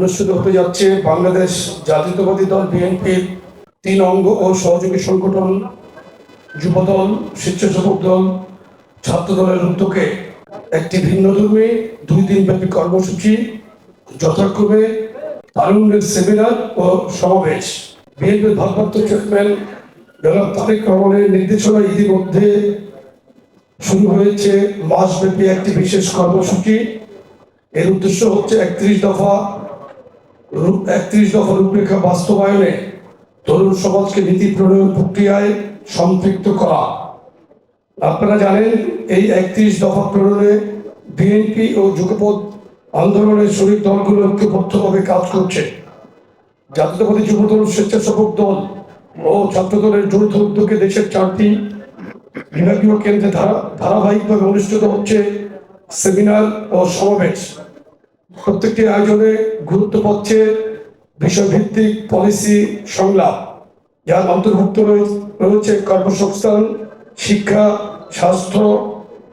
অনুষ্ঠিত হতে যাচ্ছে বাংলাদেশ জাতীয়তাবাদী দল বিএনপির তিন অঙ্গ ও সহযোগী সংগঠন যুবদল, স্বেচ্ছাসেবক দল ছাত্র দলের উদ্যোগে একটি ভিন্নধর্মী দুই দিনব্যাপী কর্মসূচি, যথাক্রমে তারুণ্যের সেমিনার ও সমাবেশ। বিএনপির ভারপ্রাপ্ত চেয়ারম্যান জনাব তারেক রহমানের নির্দেশনা ইতিমধ্যে শুরু হয়েছে মাসব্যাপী একটি বিশেষ কর্মসূচি। এর উদ্দেশ্য হচ্ছে একত্রিশ দফা একত্রিশ দফা রূপরেখা বাস্তবায়নে তরুণ সমাজকে নীতি প্রণয়ন প্রক্রিয়ায় সম্পৃক্ত করা। আপনারা জানেন, এই একত্রিশ দফা প্রণয়নে বিএনপি ও যুগপথ আন্দোলনের শরীর দলগুলো ঐক্যবদ্ধভাবে কাজ করছে। জাতীয়তাবাদী যুবদল, স্বেচ্ছাসেবক দল ও ছাত্র দলের যৌথ উদ্যোগে দেশের চারটি বিভাগীয় কেন্দ্রে ধারা ধারাবাহিকভাবে অনুষ্ঠিত হচ্ছে সেমিনার ও সমাবেশ। প্রত্যেকটি আয়োজনে গুরুত্ব পাচ্ছে বিষয়ভিত্তিক পলিসি সংলাপ, যার অন্তর্ভুক্ত রয়েছে কর্মসংস্থান, শিক্ষা, স্বাস্থ্য,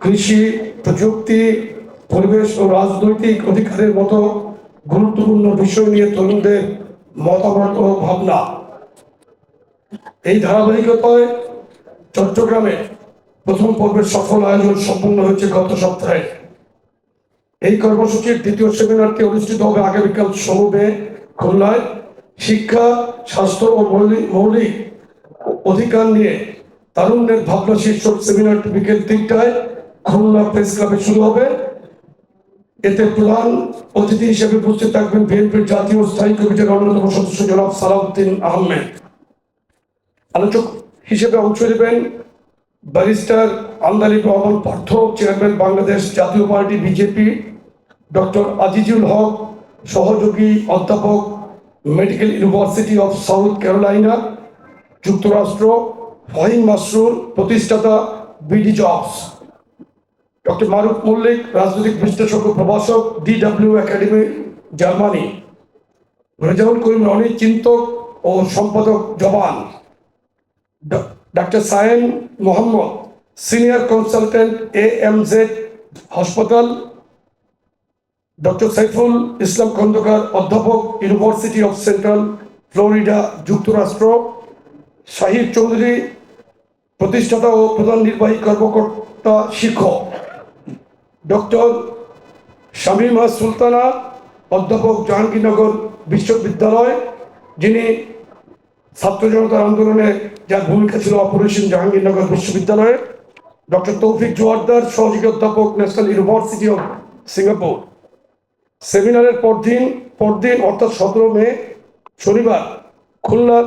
কৃষি, প্রযুক্তি, পরিবেশ ও রাজনৈতিক অধিকারের মতো গুরুত্বপূর্ণ বিষয় নিয়ে তরুণদের মতামত ও ভাবনা। এই ধারাবাহিকতায় চট্টগ্রামে প্রথম পর্বের সফল আয়োজন সম্পন্ন হয়েছে গত সপ্তাহে। এই কর্মসূচির দ্বিতীয় সেমিনারটি অনুষ্ঠিত হবে আগামীকাল মে খুলনায়। শিক্ষা, স্বাস্থ্য ও মৌলিক অধিকার নিয়ে তারুণ্যের ভাবনা শীর্ষক সেমিনারটি বিকেল তিনটায় খুলনা প্রেস ক্লাবে শুরু হবে। এতে প্রধান অতিথি হিসেবে উপস্থিত থাকবেন বিএনপির জাতীয় স্থায়ী কমিটির অন্যতম সদস্য জনাব সালাউদ্দিন আহমেদ। আলোচক হিসেবে অংশ নেবেন ব্যারিস্টার আমদানি রহমান পার্থ, চেয়ারম্যান বাংলাদেশ জাতীয় party BJP, doctor Azizul Haque, সহযোগী অধ্যাপক medical university of South Carolina, যুক্তরাষ্ট্র, ফাহিম মাসরুর প্রতিষ্ঠাতা BD jobs. Doctor Maruf Mallick, রাজনৈতিক বিশ্লেষক ও প্রভাষক DW academy, Germany. Rezaul Karim Rony, চিন্তক ও সম্পাদক Jaban doctor Sayem Mohammad senior consultant A M Z হাসপাতাল ডক্টর সাইফুল ইসলাম খন্দকার অধ্যাপক ইউনিভার্সিটি অফ সেন্ট্রাল ফ্লোরিডা যুক্তরাষ্ট্র শাহিদ চৌধুরী প্রতিষ্ঠাতা ও প্রধান নির্বাহী কর্মকর্তা শিক্ষক ডক্টর শামীমা সুলতানা অধ্যাপক জাহাঙ্গীরনগর বিশ্ববিদ্যালয় যিনি ছাত্র জনতার আন্দোলনে যার ভূমিকা ছিল অপারেশন জাহাঙ্গীরনগর বিশ্ববিদ্যালয়ে, ডক্টর তৌফিক জোয়ারদার, সহযোগী অধ্যাপক ন্যাশনাল ইউনিভার্সিটি অফ সিঙ্গাপুর। সেমিনারের পরদিন পরদিন, অর্থাৎ সতেরো মে, শনিবার খুলনার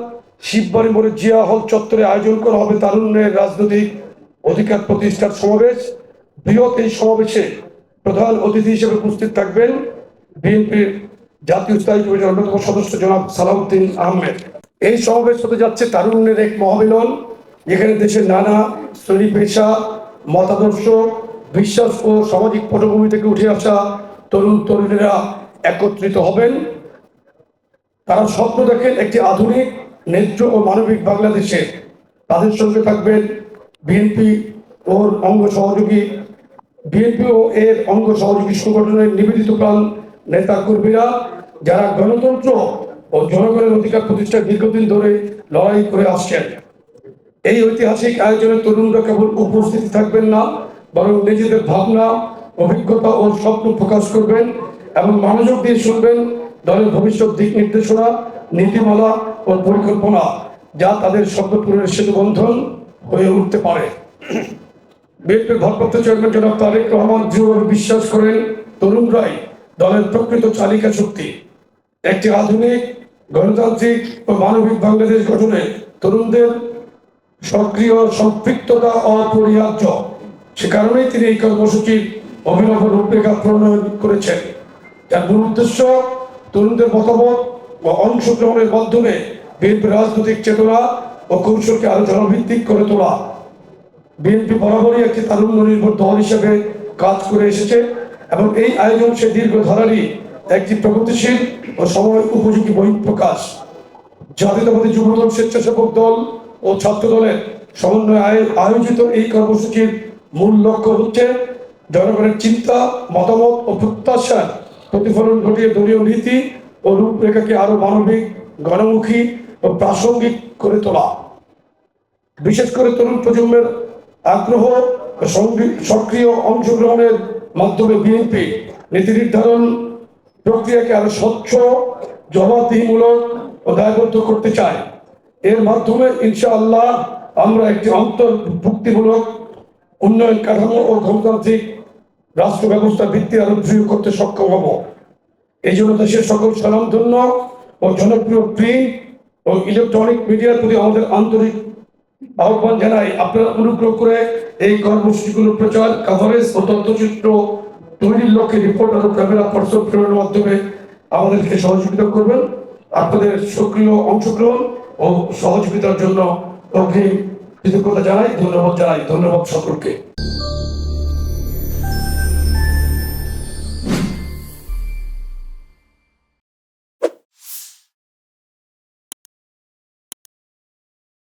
শিববাড়ি মোড়ে জিয়া হল চত্বরে আয়োজন করা হবে তারুণ্যের রাজনৈতিক অধিকার প্রতিষ্ঠার সমাবেশ। বৃহৎ এই সমাবেশে প্রধান অতিথি হিসেবে উপস্থিত থাকবেন বিএনপির জাতীয় স্থায়ী কমিটির অন্যতম সদস্য জনাব সালাউদ্দিন আহমেদ। এই সমাবেশ হতে যাচ্ছে তারুণ্যের এক মহামিলন, যেখানে দেশের নানা শ্রেণি পেশা, মতাদর্শ, বিশ্বাস ও সামাজিক পটভূমি থেকে উঠে আসা তরুণ তরুণীরা একত্রিত হবেন। তারা স্বপ্ন দেখেন একটি আধুনিক ন্যায্য ও মানবিক বাংলাদেশে। তাদের সঙ্গে থাকবেন বিএনপি ওর অঙ্গ সহযোগী। বিএনপি ও এর অঙ্গ সহযোগী সংগঠনের নিবেদিত প্রাণ নেতা কর্মীরা যারা গণতন্ত্র ও জনগণের অধিকার প্রতিষ্ঠায় দীর্ঘদিন ধরে লড়াই করে আসছেন। এই ঐতিহাসিক আয়োজনে তরুণরা কেবল উপস্থিতি থাকবেন না, বরং নিজেদের ভাবনা, অভিজ্ঞতা ও স্বপ্ন প্রকাশ করবেন এবং মনোযোগ দিয়ে শুনবেন দলের ভবিষ্যৎ দিক নির্দেশনা, নীতিমালা ও পরিকল্পনা, যা তাদের স্বপ্ন পূরণের সেতু বন্ধন হয়ে উঠতে পারে। বিএনপির ভারপ্রাপ্ত চেয়ারম্যান জনাব তারেক রহমান দৃঢ়ভাবে বিশ্বাস করেন, তরুণরাই দলের প্রকৃত চালিকা শক্তি। একটি আধুনিক গণতান্ত্রিক ও মানবিক বাংলাদেশ গঠনে তরুণদের সক্রিয় সম্পৃক্ততা অপরিহার্য। সে কারণেই তিনি এই কর্মসূচির অভিনব রূপরেখা প্রণয়ন করেছেন। যার মূল উদ্দেশ্য তরুণদের মতামত ও অংশগ্রহণের মাধ্যমে বিএনপি রাজনৈতিক চেতনা ও কৌশলকে আরও জনভিত্তিক করে তোলা। বিএনপি বরাবরই একটি তারুণ্য নির্ভর দল হিসেবে কাজ করে এসেছে এবং এই আয়োজন সে দীর্ঘ ধারারই একটি প্রগতিশীল ও সময় উপযোগী বহিঃপ্রকাশ জাতীয়তাবাদী যুবদল, স্বেচ্ছাসেবক দল ও ছাত্র দলের সমন্বয়ে আয়োজিত এই কর্মসূচির মূল লক্ষ্য হচ্ছে জনগণের চিন্তা, মতামত ও প্রত্যাশার প্রতিফলন ঘটিয়ে দলীয় নীতি ও রূপরেখাকে আরও মানবিক, গণমুখী ও প্রাসঙ্গিক করে তোলা। বিশেষ করে তরুণ প্রজন্মের আগ্রহ সক্রিয় অংশগ্রহণের মাধ্যমে বিএনপি নীতি নির্ধারণ প্রক্রিয়াকে আরও স্বচ্ছ, জবাবদিহিমূলক ও দায়বদ্ধ করতে চাই এর মাধ্যমে ইনশাআল্লাহ আমরা একটি অন্তর্ভুক্তিমূলক উন্নয়ন কাঠামো ও গণতান্ত্রিক রাষ্ট্র ব্যবস্থা ভিত্তি আরও দৃঢ় করতে সক্ষম হব। এই জন্য দেশের সকল স্বনামধন্য ও জনপ্রিয় প্রিন্ট ও ইলেকট্রনিক মিডিয়ার প্রতি আমাদের আন্তরিক আহ্বান জানাই। আপনারা অনুগ্রহ করে এই কর্মসূচিগুলোর প্রচার কভারেজ ও তথ্যচিত্র তৈরির লক্ষ্যে রিপোর্টার এবং ক্যামেরা পার্সন প্রেরণের মাধ্যমে আমাদেরকে সহযোগিতা করবেন। আপনাদের সক্রিয় অংশগ্রহণ ও সহযোগিতার জন্য অগ্রিম কৃতজ্ঞতা জানাই। ধন্যবাদ জানাই। ধন্যবাদ সকলকে।